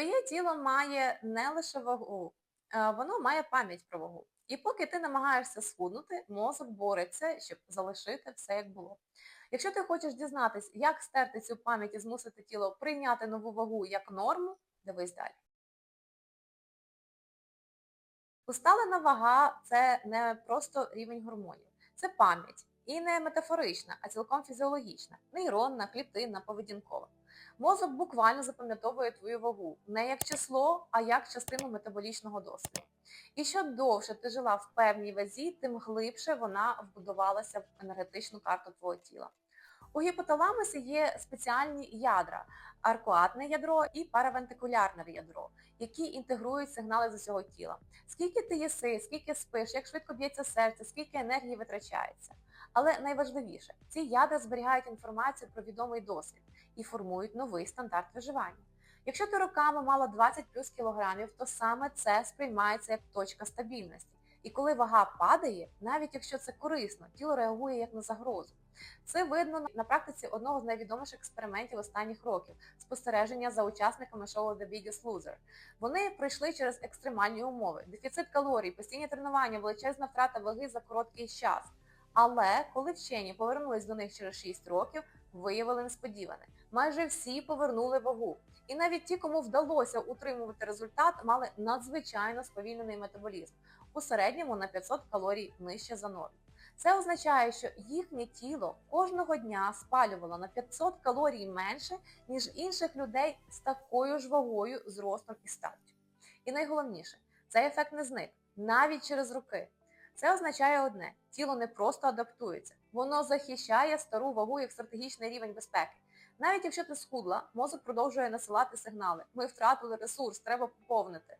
Твоє тіло має не лише вагу, е, воно має пам'ять про вагу. І поки ти намагаєшся схуднути, мозок бореться, щоб залишити все як було. Якщо ти хочеш дізнатись, як стерти цю пам'ять і змусити тіло прийняти нову вагу як норму, дивись далі. Усталена вага це не просто рівень гормонів, це пам'ять. І не метафорична, а цілком фізіологічна, нейронна, клітинна, поведінкова. Мозок буквально запам'ятовує твою вагу не як число, а як частину метаболічного досвіду. І що довше ти жила в певній вазі, тим глибше вона вбудувалася в енергетичну карту твого тіла. У гіпоталамусі є спеціальні ядра аркуатне ядро і паравентикулярне ядро, які інтегрують сигнали з усього тіла. Скільки ти їси, скільки спиш, як швидко б'ється серце, скільки енергії витрачається. Але найважливіше, ці ядра зберігають інформацію про відомий досвід і формують новий стандарт виживання. Якщо ти роками мала 20 плюс кілограмів, то саме це сприймається як точка стабільності. І коли вага падає, навіть якщо це корисно, тіло реагує як на загрозу. Це видно на практиці одного з найвідоміших експериментів останніх років спостереження за учасниками шоу The Biggest Loser. Вони пройшли через екстремальні умови: дефіцит калорій, постійні тренування, величезна втрата ваги за короткий час. Але коли вчені повернулись до них через 6 років, виявили несподіване. Майже всі повернули вагу. І навіть ті, кому вдалося утримувати результат, мали надзвичайно сповільнений метаболізм у середньому на 500 калорій нижче за норму. Це означає, що їхнє тіло кожного дня спалювало на 500 калорій менше, ніж інших людей з такою ж вагою, зростом і статтю. І найголовніше, цей ефект не зник навіть через роки. Це означає одне: тіло не просто адаптується, воно захищає стару вагу як стратегічний рівень безпеки. Навіть якщо ти схудла, мозок продовжує насилати сигнали. Ми втратили ресурс, треба поповнити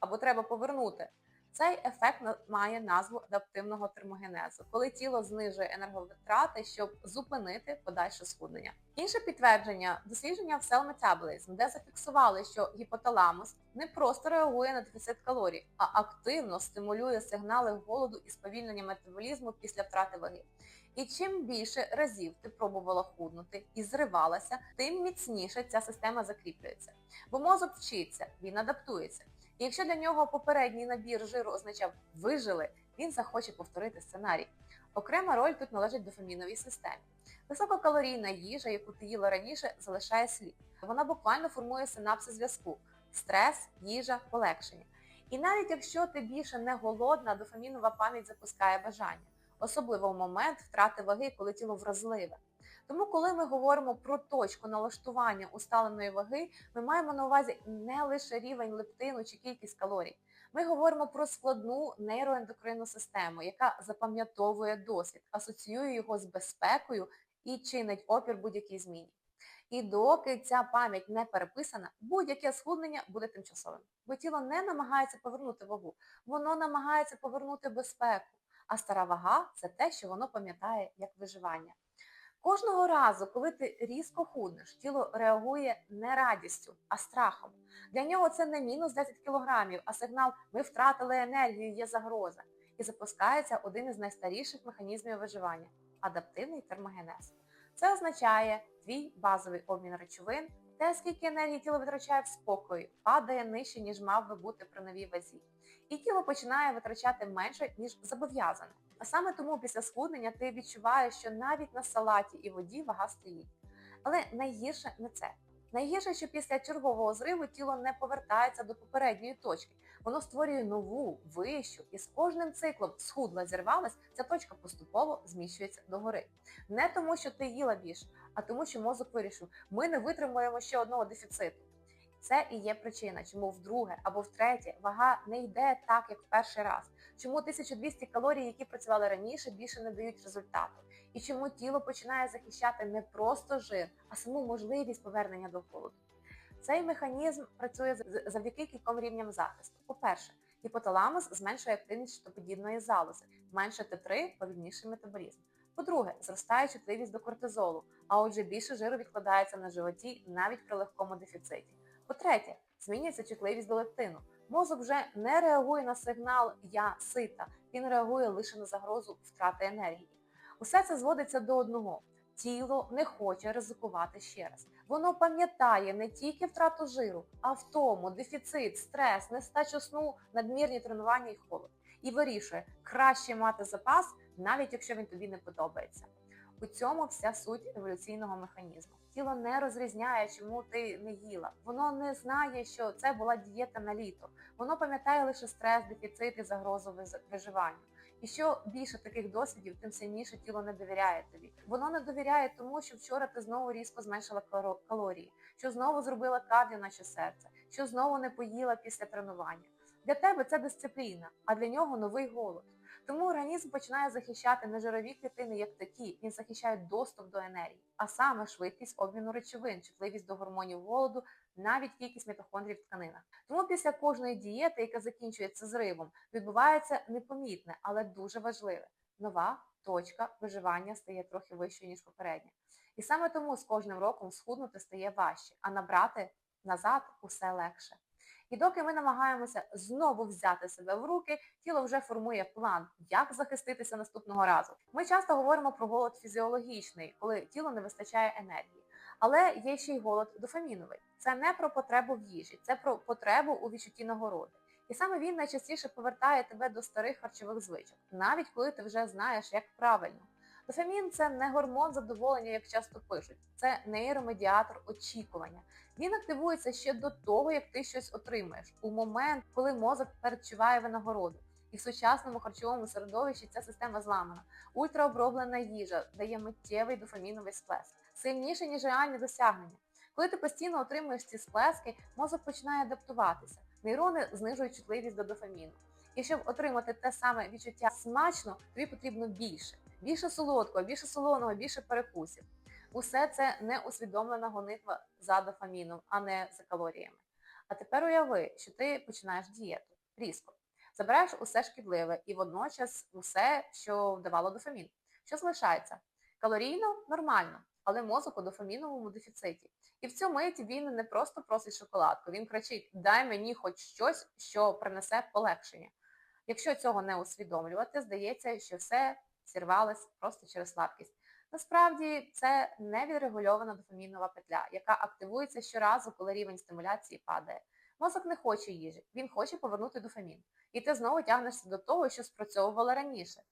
або треба повернути. Цей ефект має назву адаптивного термогенезу, коли тіло знижує енерговитрати, щоб зупинити подальше схуднення. Інше підтвердження дослідження в Cell Metabolism, де зафіксували, що гіпоталамус не просто реагує на дефіцит калорій, а активно стимулює сигнали голоду і сповільнення метаболізму після втрати ваги. І чим більше разів ти пробувала худнути і зривалася, тим міцніше ця система закріплюється. Бо мозок вчиться, він адаптується. Якщо для нього попередній набір жиру означав вижили, він захоче повторити сценарій. Окрема роль тут належить дофаміновій системі. Висококалорійна їжа, яку ти їла раніше, залишає слід. Вона буквально формує синапси зв'язку, стрес, їжа, полегшення. І навіть якщо ти більше не голодна, дофамінова пам'ять запускає бажання, особливо в момент втрати ваги, коли тіло вразливе. Тому, коли ми говоримо про точку налаштування усталеної ваги, ми маємо на увазі не лише рівень лептину чи кількість калорій. Ми говоримо про складну нейроендокринну систему, яка запам'ятовує досвід, асоціює його з безпекою і чинить опір будь-якій зміні. І доки ця пам'ять не переписана, будь-яке схуднення буде тимчасовим. Бо тіло не намагається повернути вагу, воно намагається повернути безпеку. А стара вага це те, що воно пам'ятає як виживання. Кожного разу, коли ти різко худнеш, тіло реагує не радістю, а страхом. Для нього це не мінус 10 кілограмів, а сигнал ми втратили енергію, є загроза. І запускається один із найстаріших механізмів виживання адаптивний термогенез. Це означає, твій базовий обмін речовин, те, скільки енергії тіло витрачає в спокої, падає нижче, ніж мав би бути при новій вазі. І тіло починає витрачати менше, ніж зобов'язане. А саме тому після схуднення ти відчуваєш, що навіть на салаті і воді вага стоїть. Але найгірше не це. Найгірше, що після чергового зриву тіло не повертається до попередньої точки. Воно створює нову, вищу, і з кожним циклом схудла зірвалась, ця точка поступово зміщується догори. Не тому, що ти їла більше, а тому, що мозок вирішив, ми не витримуємо ще одного дефіциту. Це і є причина, чому вдруге або втретє вага не йде так, як в перший раз. Чому 1200 калорій, які працювали раніше, більше не дають результату. І чому тіло починає захищати не просто жир, а саму можливість повернення до холоду. Цей механізм працює завдяки кільком рівням захисту. По-перше, гіпоталамус зменшує активність щитоподібної залози, менше Т3, повільніший метаболізм. По-друге, зростає чутливість до кортизолу, а отже більше жиру відкладається на животі навіть при легкому дефіциті. По-третє, змінюється чутливість до лептину. Мозок вже не реагує на сигнал Я сита, він реагує лише на загрозу втрати енергії. Усе це зводиться до одного. Тіло не хоче ризикувати ще раз. Воно пам'ятає не тільки втрату жиру, а втому, дефіцит, стрес, нестачу сну, надмірні тренування і холод. І вирішує, краще мати запас, навіть якщо він тобі не подобається. У цьому вся суть еволюційного механізму. Тіло не розрізняє, чому ти не їла. Воно не знає, що це була дієта на літо. Воно пам'ятає лише стрес, дефіцит і загрозу виживанню. І що більше таких досвідів, тим сильніше тіло не довіряє тобі. Воно не довіряє тому, що вчора ти знову різко зменшила калорії, що знову зробила кардіо, наче серце, що знову не поїла після тренування. Для тебе це дисципліна, а для нього новий голод. Тому організм починає захищати не жирові клітини як такі, він захищає доступ до енергії, а саме швидкість обміну речовин, чутливість до гормонів голоду, навіть кількість мітохондрій в тканинах. Тому після кожної дієти, яка закінчується зривом, відбувається непомітне, але дуже важливе. Нова точка виживання стає трохи вищою, ніж попередня. І саме тому з кожним роком схуднути стає важче, а набрати назад усе легше. І доки ми намагаємося знову взяти себе в руки, тіло вже формує план, як захиститися наступного разу. Ми часто говоримо про голод фізіологічний, коли тіло не вистачає енергії. Але є ще й голод дофаміновий. Це не про потребу в їжі, це про потребу у відчутті нагороди. І саме він найчастіше повертає тебе до старих харчових звичок, навіть коли ти вже знаєш, як правильно. Дофамін це не гормон задоволення, як часто пишуть, це нейромедіатор очікування. Він активується ще до того, як ти щось отримаєш, у момент, коли мозок передчуває винагороду. І в сучасному харчовому середовищі ця система зламана. Ультраоброблена їжа дає миттєвий дофаміновий сплеск, сильніше, ніж реальні досягнення. Коли ти постійно отримуєш ці сплески, мозок починає адаптуватися. Нейрони знижують чутливість до дофаміну. І щоб отримати те саме відчуття смачно, тобі потрібно більше. Більше солодкого, більше солоного, більше перекусів. Усе це не усвідомлена гонитва за дофаміном, а не за калоріями. А тепер уяви, що ти починаєш дієту різко. Забираєш усе шкідливе і водночас усе, що вдавало дофамін. Що залишається? Калорійно нормально, але мозок у дофаміновому дефіциті. І в цю мить він не просто просить шоколадку, він кричить: дай мені хоч щось, що принесе полегшення. Якщо цього не усвідомлювати, здається, що все зірвалось просто через слабкість. Насправді це невідрегульована дофамінова петля, яка активується щоразу, коли рівень стимуляції падає. Мозок не хоче їжі, він хоче повернути дофамін. І ти знову тягнешся до того, що спрацьовувало раніше.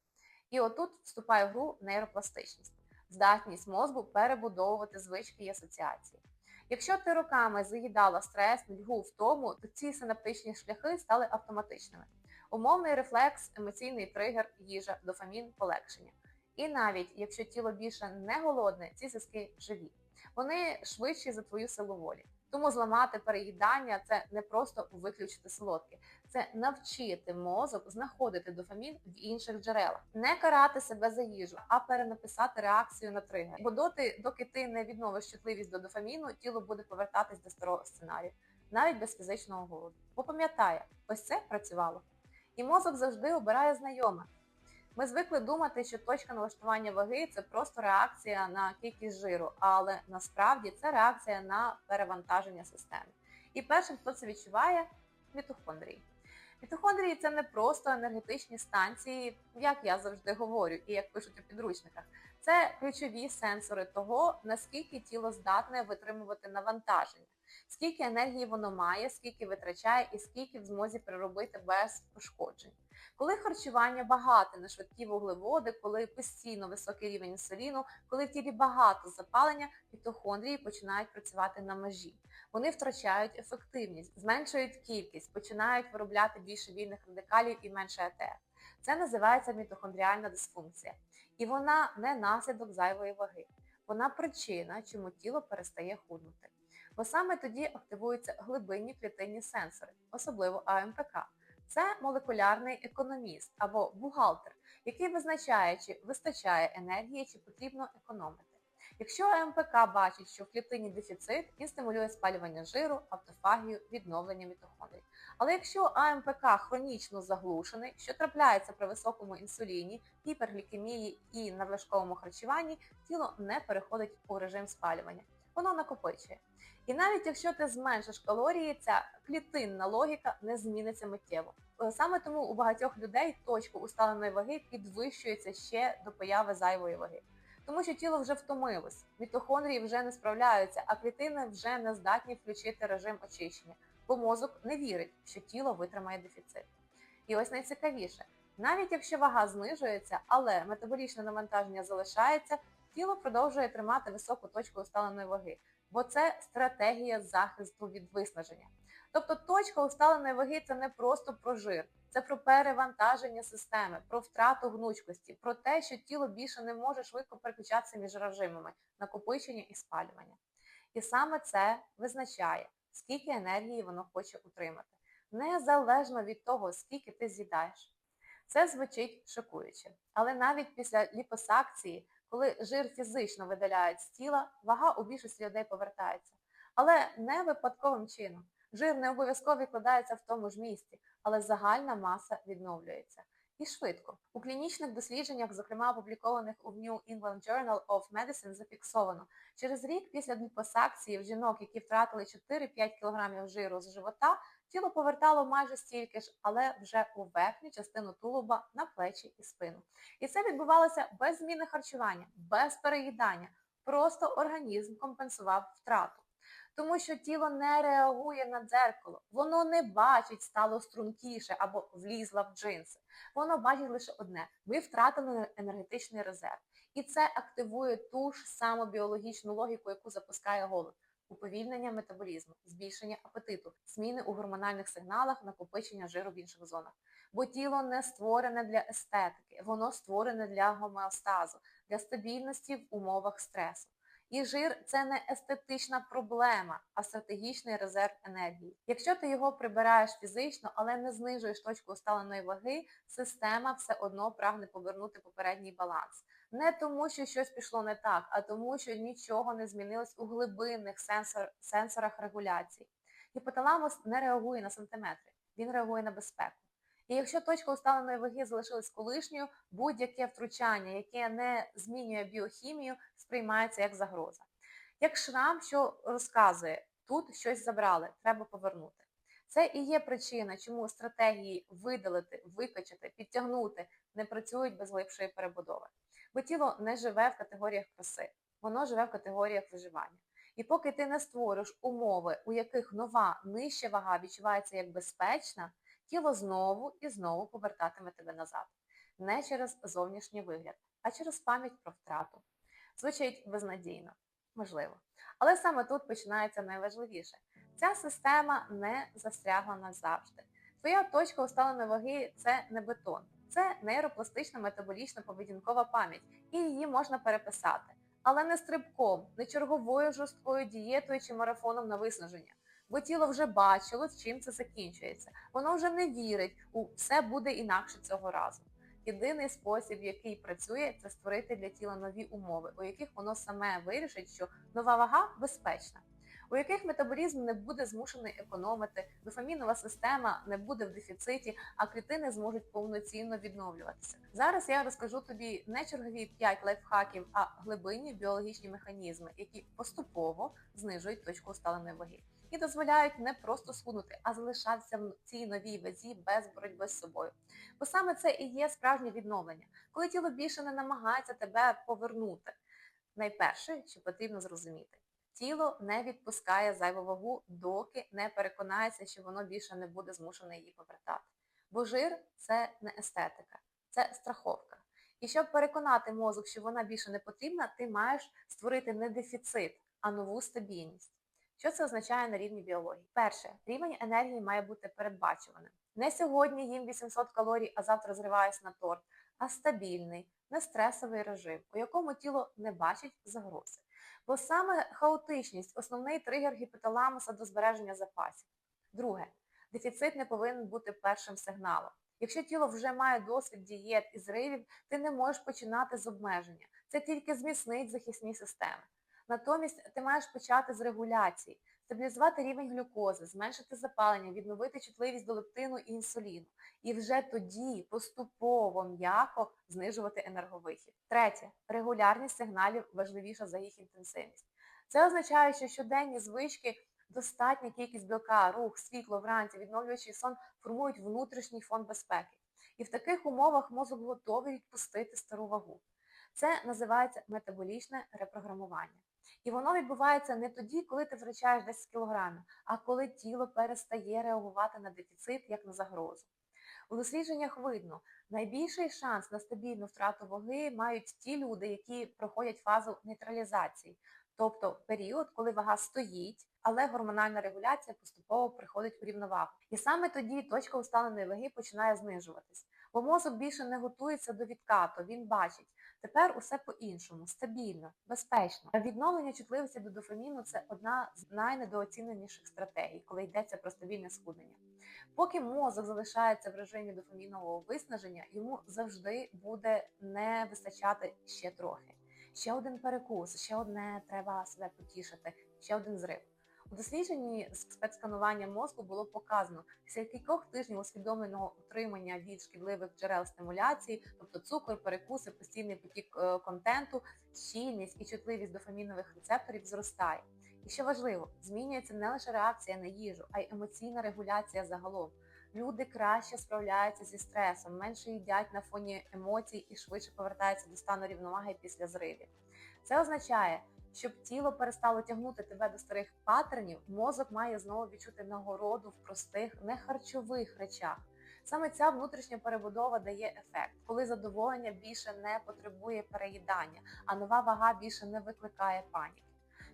І отут вступає в гру нейропластичність, здатність мозку перебудовувати звички і асоціації. Якщо ти роками заїдала стрес, нудьгу, втому, то ці синаптичні шляхи стали автоматичними. Умовний рефлекс, емоційний тригер, їжа, дофамін, полегшення. І навіть якщо тіло більше не голодне, ці зв'язки живі. Вони швидші за твою силу волі. Тому зламати переїдання це не просто виключити солодке, це навчити мозок знаходити дофамін в інших джерелах, не карати себе за їжу, а перенаписати реакцію на тригер. Бо доти, доки ти не відновиш чутливість до дофаміну, тіло буде повертатись до старого сценарію, навіть без фізичного голоду. Бо пам'ятає, ось це працювало. І мозок завжди обирає знайоме. Ми звикли думати, що точка налаштування ваги це просто реакція на кількість жиру, але насправді це реакція на перевантаження системи. І першим, хто це відчуває, мітохондрії. Мітохондрії це не просто енергетичні станції, як я завжди говорю, і як пишуть у підручниках. Це ключові сенсори того, наскільки тіло здатне витримувати навантаження, скільки енергії воно має, скільки витрачає і скільки в змозі переробити без пошкоджень. Коли харчування багате на швидкі вуглеводи, коли постійно високий рівень інсуліну, коли в тілі багато запалення, мітохондрії починають працювати на межі. Вони втрачають ефективність, зменшують кількість, починають виробляти більше вільних радикалів і менше АТФ. Це називається мітохондріальна дисфункція. І вона не наслідок зайвої ваги. Вона причина, чому тіло перестає худнути. Бо саме тоді активуються глибинні клітинні сенсори, особливо АМПК. Це молекулярний економіст або бухгалтер, який визначає, чи вистачає енергії, чи потрібно економити. Якщо АМПК бачить, що в клітині дефіцит, він стимулює спалювання жиру, автофагію, відновлення мітохондрій. Але якщо АМПК хронічно заглушений, що трапляється при високому інсуліні, гіперглікемії і надлишковому харчуванні, тіло не переходить у режим спалювання. Воно накопичує. І навіть якщо ти зменшиш калорії, ця клітинна логіка не зміниться миттєво. Е, Саме тому у багатьох людей точка усталеної ваги підвищується ще до появи зайвої ваги. Тому що тіло вже втомилось, мітохондрії вже не справляються, а клітини вже не здатні включити режим очищення, бо мозок не вірить, що тіло витримає дефіцит. І ось найцікавіше, навіть якщо вага знижується, але метаболічне навантаження залишається, тіло продовжує тримати високу точку усталеної ваги, бо це стратегія захисту від виснаження. Тобто точка усталеної ваги це не просто про жир, це про перевантаження системи, про втрату гнучкості, про те, що тіло більше не може швидко переключатися між режимами накопичення і спалювання. І саме це визначає, скільки енергії воно хоче утримати, незалежно від того, скільки ти з'їдаєш. Це звучить шокуюче, але навіть після ліпосакції, коли жир фізично видаляють з тіла, вага у більшості людей повертається. Але не випадковим чином. Жир не обов'язково відкладається в тому ж місці, але загальна маса відновлюється. І швидко. У клінічних дослідженнях, зокрема опублікованих у New England Journal of Medicine, зафіксовано, через рік після ліпосакції в жінок, які втратили 4-5 кг жиру з живота, тіло повертало майже стільки ж, але вже у верхню частину тулуба на плечі і спину. І це відбувалося без зміни харчування, без переїдання. Просто організм компенсував втрату тому що тіло не реагує на дзеркало, воно не бачить, стало стрункіше або влізла в джинси. Воно бачить лише одне: ви втратили енергетичний резерв. І це активує ту ж саму біологічну логіку, яку запускає голод. Уповільнення метаболізму, збільшення апетиту, зміни у гормональних сигналах, накопичення жиру в інших зонах. Бо тіло не створене для естетики, воно створене для гомеостазу, для стабільності в умовах стресу. І жир це не естетична проблема, а стратегічний резерв енергії. Якщо ти його прибираєш фізично, але не знижуєш точку усталеної ваги, система все одно прагне повернути попередній баланс. Не тому, що щось пішло не так, а тому, що нічого не змінилось у глибинних сенсор, сенсорах регуляції. Гіпоталамус не реагує на сантиметри, він реагує на безпеку. І якщо точка усталеної ваги залишилась колишньою, будь-яке втручання, яке не змінює біохімію, сприймається як загроза. Як шрам, що розказує, тут щось забрали, треба повернути. Це і є причина, чому стратегії видалити, викачати, підтягнути не працюють без глибшої перебудови. Бо тіло не живе в категоріях краси, воно живе в категоріях виживання. І поки ти не створиш умови, у яких нова нижча вага відчувається як безпечна, тіло знову і знову повертатиме тебе назад. Не через зовнішній вигляд, а через пам'ять про втрату. Звучить безнадійно, можливо. Але саме тут починається найважливіше. Ця система не застрягла назавжди. Твоя точка усталеної ваги це не бетон, це нейропластична метаболічна поведінкова пам'ять, і її можна переписати. Але не стрибком, не черговою жорсткою дієтою чи марафоном на виснаження бо тіло вже бачило, з чим це закінчується. Воно вже не вірить, у все буде інакше цього разу. Єдиний спосіб, який працює, це створити для тіла нові умови, у яких воно саме вирішить, що нова вага безпечна, у яких метаболізм не буде змушений економити, дофамінова система не буде в дефіциті, а клітини зможуть повноцінно відновлюватися. Зараз я розкажу тобі не чергові 5 лайфхаків, а глибинні біологічні механізми, які поступово знижують точку усталеної ваги і дозволяють не просто схуднути, а залишатися в цій новій вазі без боротьби з собою. Бо саме це і є справжнє відновлення, коли тіло більше не намагається тебе повернути. Найперше, що потрібно зрозуміти, тіло не відпускає зайву вагу, доки не переконається, що воно більше не буде змушене її повертати. Бо жир це не естетика, це страховка. І щоб переконати мозок, що вона більше не потрібна, ти маєш створити не дефіцит, а нову стабільність. Що це означає на рівні біології? Перше, рівень енергії має бути передбачуваним. Не сьогодні їм 800 калорій, а завтра зриваюсь на торт, а стабільний, нестресовий режим, у якому тіло не бачить загрози. Бо саме хаотичність основний тригер гіпоталамуса до збереження запасів. Друге, дефіцит не повинен бути першим сигналом. Якщо тіло вже має досвід дієт і зривів, ти не можеш починати з обмеження. Це тільки зміцнить захисні системи. Натомість ти маєш почати з регуляції, стабілізувати рівень глюкози, зменшити запалення, відновити чутливість до лептину і інсуліну. І вже тоді поступово м'яко знижувати енерговихід. Третє, регулярність сигналів важливіша за їх інтенсивність. Це означає, що щоденні звички, достатня кількість білка, рух, світло вранці, відновлюючий сон формують внутрішній фон безпеки. І в таких умовах мозок готовий відпустити стару вагу. Це називається метаболічне репрограмування. І воно відбувається не тоді, коли ти втрачаєш 10 кілограмів, а коли тіло перестає реагувати на дефіцит як на загрозу. У дослідженнях видно, найбільший шанс на стабільну втрату ваги мають ті люди, які проходять фазу нейтралізації, тобто період, коли вага стоїть, але гормональна регуляція поступово приходить у рівновагу. І саме тоді точка усталеної ваги починає знижуватись, бо мозок більше не готується до відкату, він бачить. Тепер усе по-іншому, стабільно, безпечно. Відновлення чутливості до дофаміну це одна з найнедооціненіших стратегій, коли йдеться про стабільне схуднення. Поки мозок залишається в режимі дофамінового виснаження, йому завжди буде не вистачати ще трохи. Ще один перекус, ще одне треба себе потішити, ще один зрив. У дослідженні спецсканування мозку було показано, після кількох тижнів усвідомленого утримання від шкідливих джерел стимуляції, тобто цукор, перекуси, постійний потік е, контенту, щільність і чутливість дофамінових рецепторів зростає. І що важливо, змінюється не лише реакція на їжу, а й емоційна регуляція загалом. Люди краще справляються зі стресом, менше їдять на фоні емоцій і швидше повертаються до стану рівноваги після зривів. Це означає, щоб тіло перестало тягнути тебе до старих паттернів, мозок має знову відчути нагороду в простих, нехарчових речах. Саме ця внутрішня перебудова дає ефект, коли задоволення більше не потребує переїдання, а нова вага більше не викликає паніки.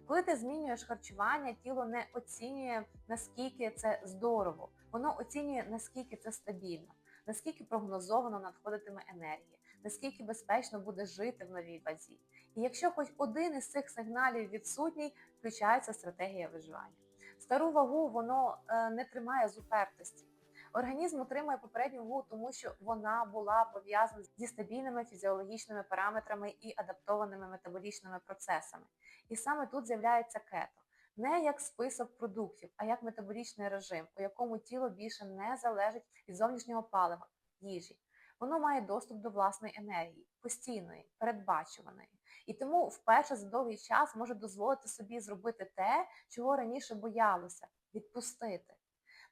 Коли ти змінюєш харчування, тіло не оцінює наскільки це здорово, воно оцінює наскільки це стабільно, наскільки прогнозовано надходитиме енергія, наскільки безпечно буде жити в новій вазі. І якщо хоч один із цих сигналів відсутній, включається стратегія виживання. Стару вагу воно е, не тримає з упертості. Організм отримує попередню вагу, тому що вона була пов'язана зі стабільними фізіологічними параметрами і адаптованими метаболічними процесами. І саме тут з'являється кето. Не як список продуктів, а як метаболічний режим, у якому тіло більше не залежить від зовнішнього палива, їжі. Воно має доступ до власної енергії, постійної, передбачуваної. І тому вперше за довгий час може дозволити собі зробити те, чого раніше боялося відпустити.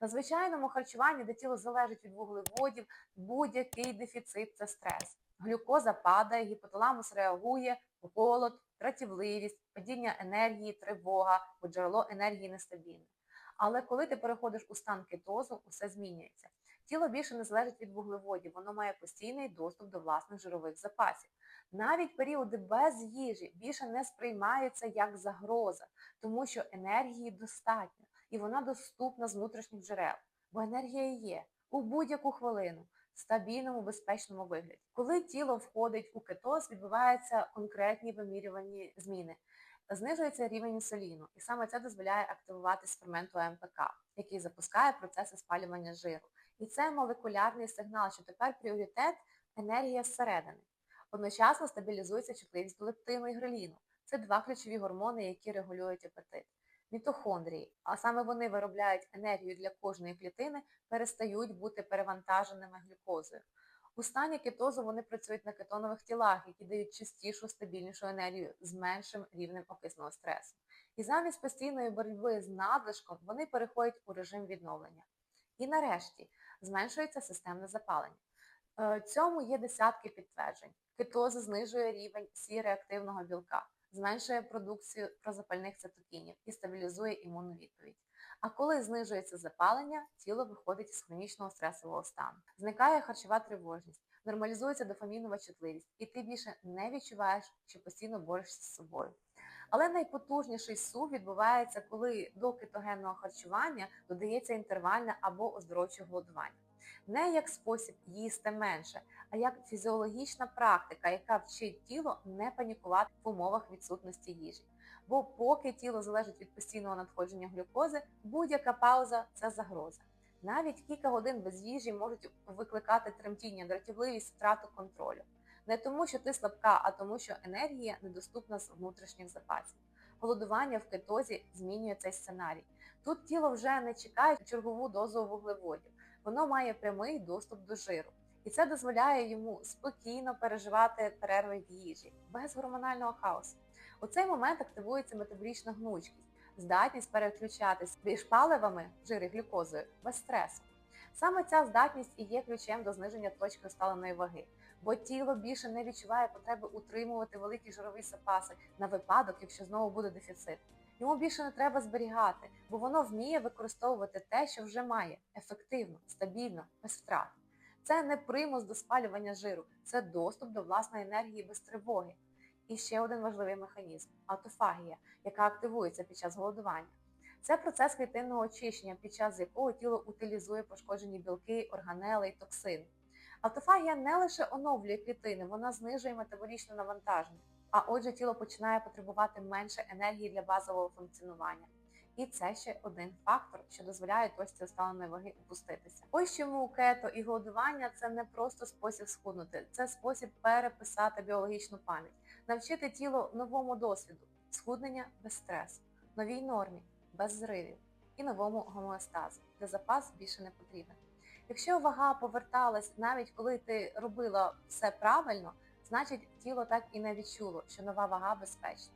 На звичайному харчуванні, де тіло залежить від вуглеводів, будь-який дефіцит це стрес. Глюкоза падає, гіпоталамус реагує, голод, тратівливість, падіння енергії, тривога, бо джерело енергії нестабільне. Але коли ти переходиш у стан кетозу, усе змінюється. Тіло більше не залежить від вуглеводів, воно має постійний доступ до власних жирових запасів. Навіть періоди без їжі більше не сприймаються як загроза, тому що енергії достатньо і вона доступна з внутрішніх джерел, бо енергія є у будь-яку хвилину в стабільному, безпечному вигляді. Коли тіло входить у кетоз, відбуваються конкретні вимірювані зміни. Знижується рівень інсуліну, і саме це дозволяє активуватись ферменту МПК, який запускає процеси спалювання жиру. І це молекулярний сигнал, що тепер пріоритет енергія зсередини. Одночасно стабілізується чутливість до лептину і греліну. Це два ключові гормони, які регулюють апетит. Мітохондрії, а саме вони виробляють енергію для кожної клітини, перестають бути перевантаженими глюкозою. У стані кетозу вони працюють на кетонових тілах, які дають чистішу, стабільнішу енергію з меншим рівнем окисного стресу. І замість постійної боротьби з надлишком вони переходять у режим відновлення. І нарешті зменшується системне запалення. Е, цьому є десятки підтверджень. Кетоза знижує рівень сі-реактивного білка, зменшує продукцію прозапальних цитокінів і стабілізує імунну відповідь. А коли знижується запалення, тіло виходить із хронічного стресового стану. Зникає харчова тривожність, нормалізується дофамінова чутливість, і ти більше не відчуваєш, що постійно борешся з собою. Але найпотужніший сув відбувається, коли до кетогенного харчування додається інтервальне або оздоровче голодування. Не як спосіб їсти менше, а як фізіологічна практика, яка вчить тіло не панікувати в умовах відсутності їжі. Бо поки тіло залежить від постійного надходження глюкози, будь-яка пауза це загроза. Навіть кілька годин без їжі можуть викликати тремтіння, дратівливість, втрату контролю. Не тому, що ти слабка, а тому, що енергія недоступна з внутрішніх запасів. Голодування в кетозі змінює цей сценарій. Тут тіло вже не чекає чергову дозу вуглеводів, воно має прямий доступ до жиру. І це дозволяє йому спокійно переживати перерви в їжі, без гормонального хаосу. У цей момент активується метаболічна гнучкість, здатність переключатись між паливами, жири глюкозою без стресу. Саме ця здатність і є ключем до зниження точки усталеної ваги, бо тіло більше не відчуває потреби утримувати великі жирові запаси на випадок, якщо знову буде дефіцит. Йому більше не треба зберігати, бо воно вміє використовувати те, що вже має, ефективно, стабільно, без втрат. Це не примус до спалювання жиру, це доступ до власної енергії без тривоги. І ще один важливий механізм автофагія, яка активується під час голодування. Це процес клітинного очищення, під час якого тіло утилізує пошкоджені білки, органели і токсини. Автофагія не лише оновлює клітини, вона знижує метаболічне навантаження, а отже, тіло починає потребувати менше енергії для базового функціонування. І це ще один фактор, що дозволяє точці усталеної ваги опуститися. Ось чому кето і голодування це не просто спосіб схуднути, це спосіб переписати біологічну пам'ять, навчити тіло новому досвіду, схуднення без стресу, новій нормі, без зривів і новому гомеостазу, де запас більше не потрібен. Якщо вага поверталась навіть коли ти робила все правильно, значить тіло так і не відчуло, що нова вага безпечна.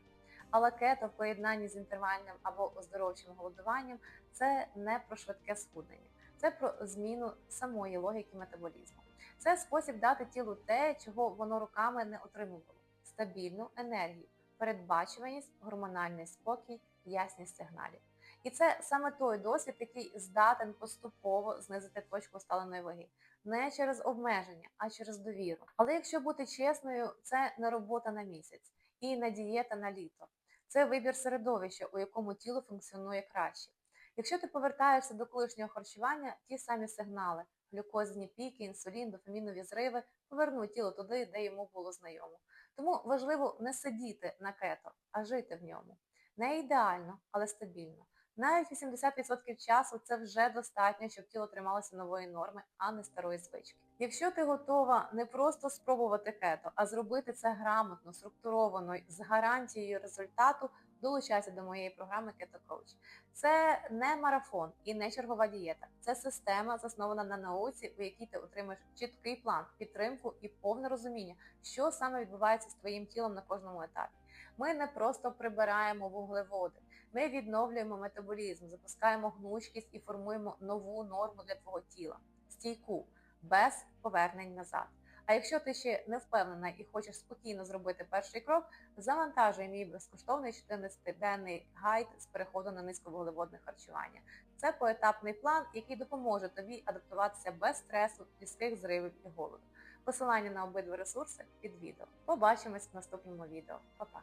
Але кето в поєднанні з інтервальним або оздоровчим голодуванням це не про швидке схуднення, це про зміну самої логіки метаболізму. Це спосіб дати тілу те, чого воно руками не отримувало: стабільну енергію, передбачуваність, гормональний спокій, ясність сигналів. І це саме той досвід, який здатен поступово знизити точку усталеної ваги. Не через обмеження, а через довіру. Але якщо бути чесною, це не робота на місяць і не дієта на літо. Це вибір середовища, у якому тіло функціонує краще. Якщо ти повертаєшся до колишнього харчування, ті самі сигнали глюкозні піки, інсулін, дофамінові зриви повернуть тіло туди, де йому було знайомо. Тому важливо не сидіти на кето, а жити в ньому. Не ідеально, але стабільно. Навіть 80% часу це вже достатньо, щоб тіло трималося нової норми, а не старої звички. Якщо ти готова не просто спробувати кето, а зробити це грамотно, структуровано з гарантією результату, долучайся до моєї програми Keto Coach. Це не марафон і не чергова дієта. Це система, заснована на науці, у якій ти отримаєш чіткий план, підтримку і повне розуміння, що саме відбувається з твоїм тілом на кожному етапі. Ми не просто прибираємо вуглеводи, ми відновлюємо метаболізм, запускаємо гнучкість і формуємо нову норму для твого тіла, стійку, без повернень назад. А якщо ти ще не впевнена і хочеш спокійно зробити перший крок, завантажуй мій безкоштовний 14-денний гайд з переходу на низьковуглеводне харчування. Це поетапний план, який допоможе тобі адаптуватися без стресу, різких зривів і голоду. Посилання на обидва ресурси під відео. Побачимось в наступному відео. Па-па!